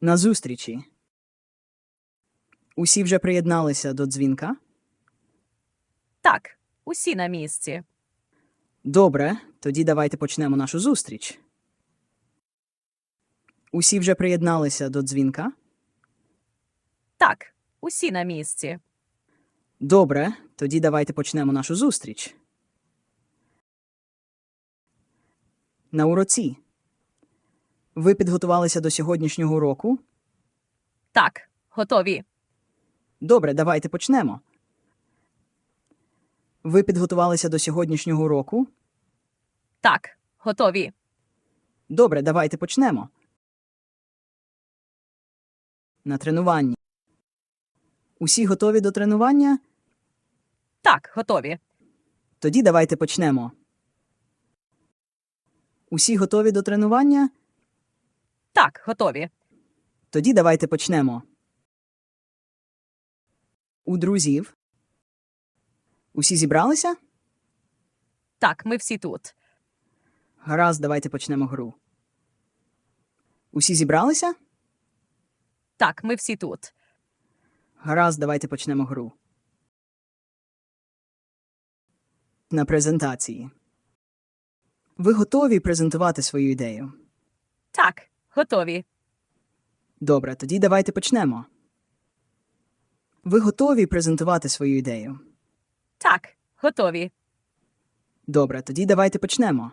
На зустрічі. Усі вже приєдналися до дзвінка? Так, усі на місці. Добре, тоді давайте почнемо нашу зустріч. Усі вже приєдналися до дзвінка? Так, усі на місці. Добре, тоді давайте почнемо нашу зустріч. На уроці. Ви підготувалися до сьогоднішнього уроку? Так, готові. Добре, давайте почнемо. Ви підготувалися до сьогоднішнього уроку? Так, готові. Добре, давайте почнемо. На тренуванні. Усі готові до тренування? Так, готові. Тоді давайте почнемо. Усі готові до тренування? Так, готові. Тоді давайте почнемо. У друзів. Усі зібралися? Так, ми всі тут. Гаразд, давайте почнемо гру. Усі зібралися? Так, ми всі тут. Гаразд, давайте почнемо гру. На презентації. Ви готові презентувати свою ідею? Готові. Добре, тоді давайте почнемо. Ви готові презентувати свою ідею? Так, готові. Добре, тоді давайте почнемо.